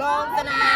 ลงสนาม